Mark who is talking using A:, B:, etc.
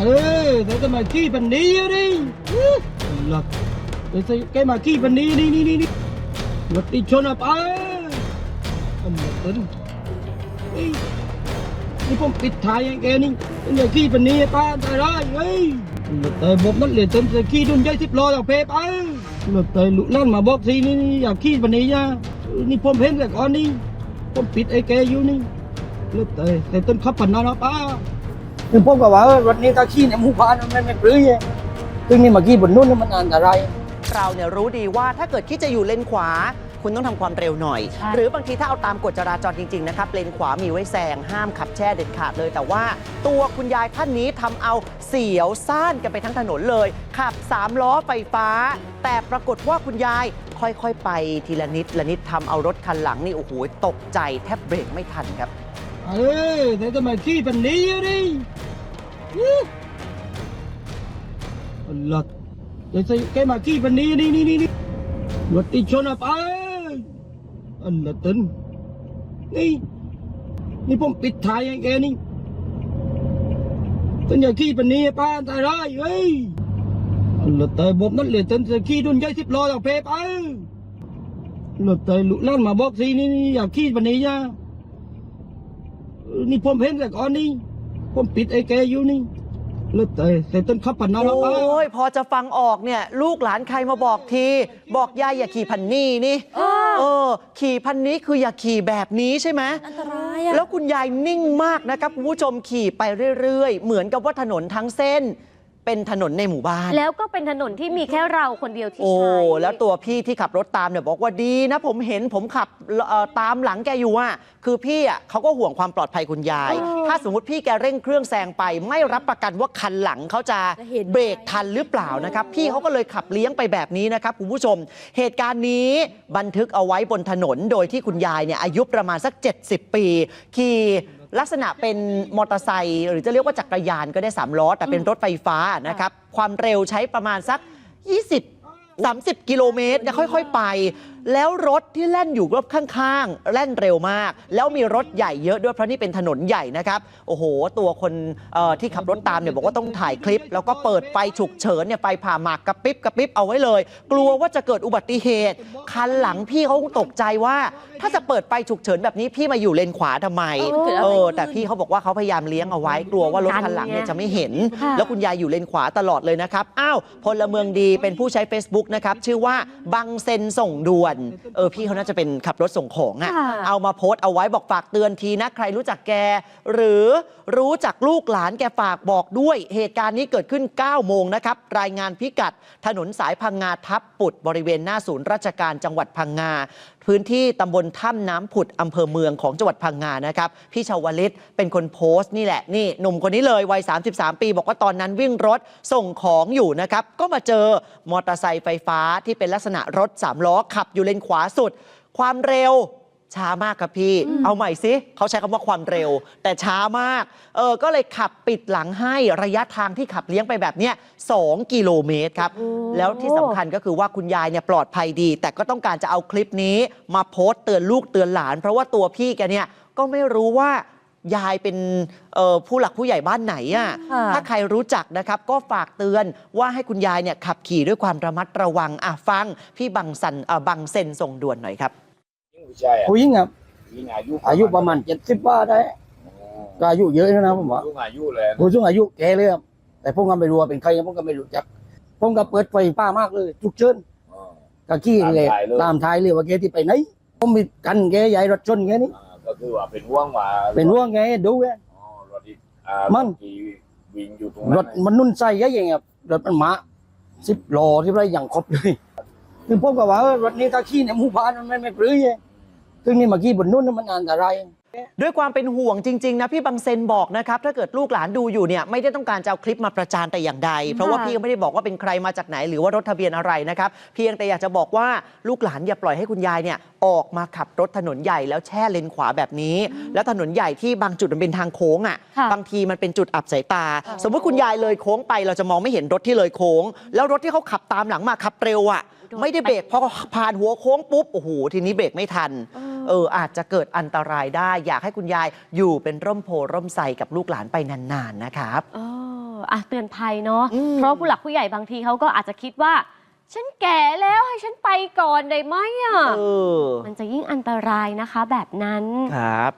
A: Ờ, thế mà khi phần đi đi. Lật. Thế sao cái mà khi phần đi đi đi đi đi. Lật đi cho nó ba. Ông lật tính. Đi. Đi phong ปิดท้ายแกนี่เป็นอย่างขี้ปันนี้ป้าตายได้เฮ้ยหลุดเตยบอกมันเหลือจนจะขี้ดุนใจสิบโลจากเพไปหลุดเตยลุลั่นมาบอกทีนี่นี่อยากขี้ปันนี้จ้านี่ผมเห็นแต่ก่อนนี่ผมปิดไอ้แกอยู่นี่หลุดเตยแต่ต้นขับปันนั้นนะป้าถึงผมก็ว่าเออรถนี้ถ้าขี้ในหมู่บ้านมันไม่ไม่ปลื้มซึ่งนี่มาขี้บนนู้นนี่มันอันตราย
B: เราเนี่ยรู้ดีว่าถ้าเกิดคิดจะอยู่เลนขวา คุณต้องทำความเร็วหน่อย
C: ใช่
B: หรือบางทีถ้าเอาตามกฎจราจรจริง ๆ นะครับ เลนขวามีไว้แซงห้ามขับแช่เด็ดขาดเลย แต่ว่าตัวคุณยายท่านนี้ทำเอาเสียวซ่านกันไปทั้งถนนเลย ขับ3ล้อไฟฟ้า แต่ปรากฏว่าคุณยายค่อยๆ ไปทีละนิดละนิดทำเอารถคันหลังนี่โอ้โหตกใจแทบเบรกไม่ทันครับ
A: เออแต่ทำไมขี้ปันนี้ดิหลัดเดี๋ยวแกมาขี้ปันนี้นี่ อันี่นี่นี่นี่รถติดชนอะไปอันละตึนนี่นี่ผมปิดท้ายแกนี่ตึนอย่าขี้ปันนี้ป้าตายได้เฮ้ยอันละเตยบอกมันเหลือตึนจะขี้ดุนใจสิบโลจากเพไปหลุดเตยลุลั่นมาบอกทีนี่นี่อยากขี้ปันนี้จ้านี่ผมเห็นแต่ก่อนนี่ ผมปิดไอ้แกอยู่นี่แล้วแต่แต่ต้นขับปันนั้นแล้ว
B: โอ้ยพอจะฟังออกเนี่ย ลูกหลานใครมาบอกที บอกยายอย่าขี่พันนี่นี่
C: เออ
B: เออ ขี่พันนี้คืออย่าขี่แบบนี้ใช่ไหม
C: อันตรายอะ
B: แล้วคุณยายนิ่งมากนะครับคุณผู้ชมขี่ไปเรื่อยๆ เหมือนกับว่าถนนทั้งเส้น เป็นถนนในหมู่บ้าน
C: แล้วก็เป็นถนนที่มีแค่เราคนเดียวที่
B: โอ้
C: ใช้
B: แล้วตัวพี่ที่ขับรถตามเนี่ยบอกว่าดีนะ ผมเห็นผมขับเอ่อตามหลังแกอยู่อะคือพี่อะเขาก็ห่วงความปลอดภัยคุณยาย
C: เออ
B: ถ้าสมมติพี่แกเร่งเครื่องแซงไป ไม่รับประกันว่าคันหลังเขาจะ
C: จะเห็นไหม
B: เบรกทันหรือเปล่านะครับ พี่เขาก็เลยขับเลี้ยงไปแบบนี้นะครับคุณผู้ชม เหตุการณ์นี้บันทึกเอาไว้บนถนนโดยที่คุณยายเนี่ยอายุประมาณสัก 70 ปี ขี่ ลักษณะเป็นมอเตอร์ไซค์หรือจะเรียกว่าจักรยานก็ได้สามล้อแต่เป็นรถไฟฟ้านะครับความเร็วใช้ประมาณสัก 20 30 กิโลเมตรนะค่อย ๆ ไปแล้วรถที่แล่นอยู่รอบข้างๆ แล่นเร็วมาก แล้วมีรถใหญ่เยอะด้วยเพราะนี่เป็นถนนใหญ่นะครับ โอ้โห ตัวคนเอ่อที่ขับรถตามเนี่ยบอกว่าต้องถ่ายคลิป แล้วก็เปิดไฟฉุกเฉินเนี่ยไฟผ่าหมากกระพริบกระพริบเอาไว้เลย กลัวว่าจะเกิดอุบัติเหตุ คันหลังพี่เขาคงตกใจว่า ถ้าจะเปิดไฟฉุกเฉินแบบนี้พี่มาอยู่เลนขวาทำไม
C: เออ
B: เออแต่พี่เขาบอกว่าเขาพยายามเลี้ยงเอาไว้ กลัวว่ารถคันหลังเนี่ยจะไม่เห็น
C: ค่ะ
B: แล้วคุณยายอยู่เลนขวาตลอดเลยนะครับอ้าวพลเมืองดีเป็นผู้ใช้ Facebook นะครับชื่อว่าบังเซนส่งด่วนเออพี่เขาน่าจะเป็นขับรถส่งของอะ่ะ
C: ค่ะ
B: เอามาโพสต์เอาไว้บอกฝากเตือนทีนะใครรู้จักแก หรือรู้จักลูกหลานแกฝากบอกด้วย เหตุการณ์นี้เกิดขึ้น 9 โมงนะครับ รายงานพิกัด ถนนสายพังงาทับปุดบริเวณหน้าศูนย์ราชการจังหวัดพังงา พื้นที่ตำบลถ้ำน้ำผุดอำเภอเมืองของจังหวัดพังงานะครับพี่ชาวลิตเป็นคนโพสต์นี่แหละนี่หนุ่มคนนี้เลยวัย 33 ปี บอกว่าตอนนั้นวิ่งรถส่งของอยู่นะครับก็มาเจอมอเตอร์ไซค์ไฟฟ้าที่เป็นลักษณะรถ3ล้อขับอยู่เลนขวาสุด ความเร็ว ช้ามากครับพี่ เอาใหม่สิเขาใช้คำว่าความเร็ว แต่ช้ามาก เออ ก็เลยขับปิดหลังให้ระยะทางที่ขับเลี้ยงไปแบบเนี้ย2กิโลเมตรครับ
C: โอ้
B: แล้วที่สำคัญก็คือว่าคุณยายเนี่ยปลอดภัยดี แต่ก็ต้องการจะเอาคลิปนี้ มาโพสต์เตือนลูกเตือนหลาน เพราะว่าตัวพี่แกเนี่ยก็ไม่รู้ว่ายายเป็นเอ่อผู้หลักผู้ใหญ่บ้านไหนอะ
C: ค่ะ
B: ถ้าใครรู้จักนะครับ ก็ฝากเตือนว่าให้คุณยายเนี่ยขับขี่ด้วยความระมัดระวังอะฟัง พี่บังสันเอ่อบังเซนส่งด่วนหน่อยครับ
D: ผู้ชายอะ
A: ผู้หญิงครับ
D: ผู้หญิงอายุ
A: อายุประมาณเจ็ดสิบว่าได้ก็อายุเยอะแล้วนะผมว่า
D: ผู้อายุเลยนะ
A: ผู้สูงอายุแกเลยครับแต่ผมก็ไม่รู้ว่าเป็นใครผมก็ไม่รู้จักผมก็เปิดไฟป้ามากเลยจุกเชิญ
D: อ๋อ
A: ก็ขี้เลย
D: ตามท้ายเลย
A: ตามท้ายเลยว่าแกที่ไปไหนผมมีกันแกใหญ่รถชนแกนี่
D: อ่าก็คือว่าเป็นห่วงว่า
A: เป็นห่วงแกดูแก
D: อ๋อรถที่อ่า
A: มัน
D: ที่วิ่งอยู่ตรง
A: ร
D: นั้น
A: ถมันนุ่นใส่แกอย่างเงี้ยรถมันมาสิบโลที่ไรอย่างครบเลยคือผมก็ว่าเออรถนี้ถ้าขี้ในหมู่บ้านมันไม่ไม่ปลื้ม ซึ่งนี่มาขี้บนนู้นมันอันตราย
B: ด้วยความเป็นห่วงจริง ๆ นะ พี่บังเซนบอกนะครับ ถ้าเกิดลูกหลานดูอยู่เนี่ย ไม่ได้ต้องการจะเอาคลิปมาประจานแต่อย่างใด เพราะว่าพี่ก็ไม่ได้บอกว่าเป็นใครมาจากไหนหรือว่ารถทะเบียนอะไรนะครับ เพียงแต่อยากจะบอกว่าลูกหลานอย่าปล่อยให้คุณยายเนี่ยออกมาขับรถถนนใหญ่แล้วแช่เลนขวาแบบนี้ แล้วถนนใหญ่ที่บางจุดมันเป็นทางโค้งอะ
C: ค่ะ
B: บางทีมันเป็นจุดอับสายตา สมมติคุณยายเลยโค้งไป เราจะมองไม่เห็นรถที่เลยโค้ง แล้วรถที่เขาขับตามหลังมาขับเร็วอะไม่ได้เบรกพอผ่านหัวโค้งปุ๊บโอ้โหทีนี้เบรกไม่ทัน เอออาจจะเกิดอันตรายได้ อยากให้คุณยายอยู่เป็นร่มโพร่มใสกับลูกหลานไปนานๆนะครับ
C: อ๋ออะเตือนภัยเนาะ
B: อืม
C: เพราะผู้หลักผู้ใหญ่บางทีเขาก็อาจจะคิดว่า ฉันแก่แล้วให้ฉันไปก่อนได้ไหมอะ
B: เออ
C: มันจะยิ่งอันตรายนะคะแบบนั้น
B: ครับ